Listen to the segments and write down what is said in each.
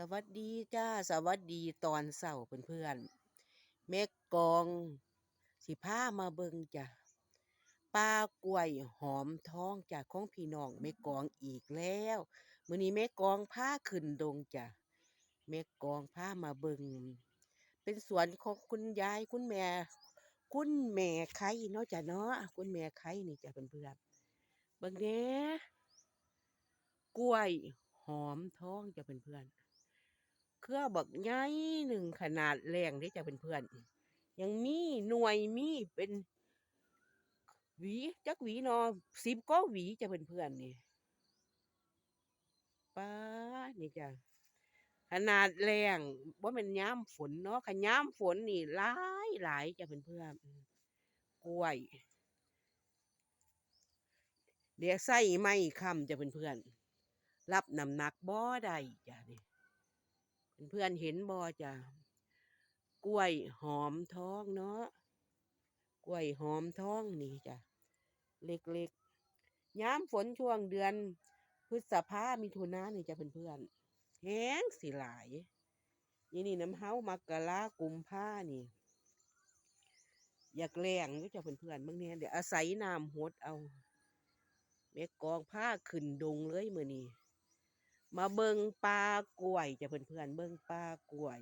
สวัสดีจ้าสวัสดีตอนเช้าเพื่อนๆแม่กองสิพามาเบิงจ้ะปลากล้วยหอมท้องจากของพี่น้องแม่กองอีกแล้วมื้อนี้แม่กองพาขึ้นดงจ้ะแม่กองพามาเบิงเป็นสวนของคุณยายคุณแม่ คุณแม่ไข่เนาะจ้ะเนาะคุณแม่ไข่นี่จ้ะเพื่อนๆเบิ่งแหน่กล้วยหอมท้องจ้ะเพื่อนๆ เครือบักใหญ่หนึ่งขนาดแรงเด้จ้ะเพื่อนๆยังมีหน่วยมีเป็นหวีจักหวีนอสิบก็หวีจะเพื่อนๆนี่ป้านี่จ้ะขนาดแรงว่าเป็นย้ำฝนเนาะขย้ำฝนนี่หลายหลายจะเพื่อนๆกล้วย เดี๋ยวใส่ไม้ค้ำจะเพื่อนๆรับน้ำหนักบ่ได้จ้ะนี่ เพื่อนเห็นบ่จ้ะกล้วยหอมท้องเนาะกล้วยหอมท้องนี่จ้ะเล็กๆย้ำฝนช่วงเดือน พฤษภามิถุนานี่จ้ะเพื่อนๆแห้งสิหลายนี่นี่น้ำเฮามากะลากุมผ้านี่ อยากแรงอยู่จ้ะเพื่อนๆบางเนี่เดี๋ยวอาศัยน้ำหดเอาแม่กองผ้าขึ้นดงเลยมื้อนี้ มาเบิงปลากล้วยจะเพื่อนๆเบิงปลากล้วย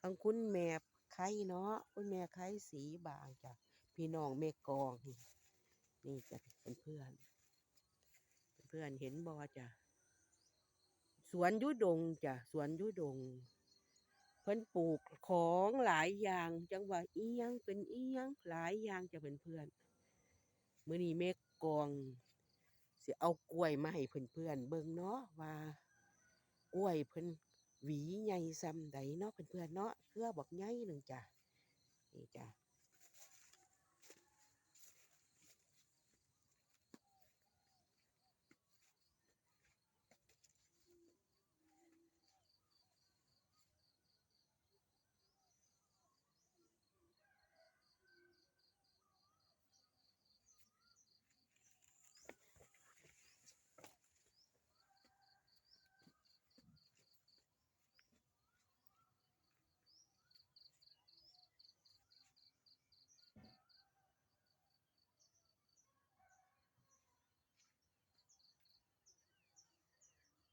ข้างคุณแม่ไข่เนาะคุณแม่ไข่สีบางจ้ะพี่น้องแม่กองนี่จ้ะเพื่อนๆเพื่อนเห็นบ่จ้ะสวนยุดงจ้ะสวนยุดง เพิ่นปลูกของหลายอย่าง จังว่าอียังเป็นอียังหลายอย่างจะเพื่อนมื้อนี้แม่กอง สิเอากล้วยมาให้เพื่อนๆเบิ่งเนาะว่ากล้วยเพิ่นหวีใหญ่ซำใดเนาะเพื่อนๆเนาะเครือบักใหญ่หนึ่งจ้ะนี่จ้ะ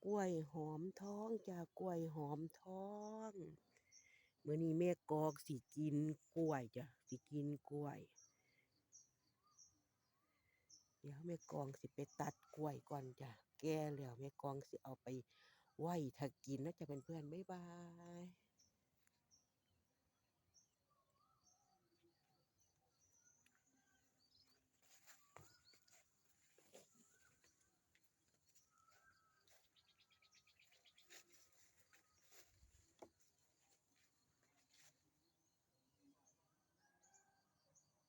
กล้วยหอมทองจ้ะกล้วยหอมทองเมื่อนี้แม่กอกสิกินกล้วยจ้ะสิกินกล้วย เดี๋ยวแม่กองสิไปตัดกล้วยก่อนจ้ะแก่แล้วแม่กองสิเอาไปไหว้ถ้ากินนะจะเป็นเพื่อนบ๊ายบาย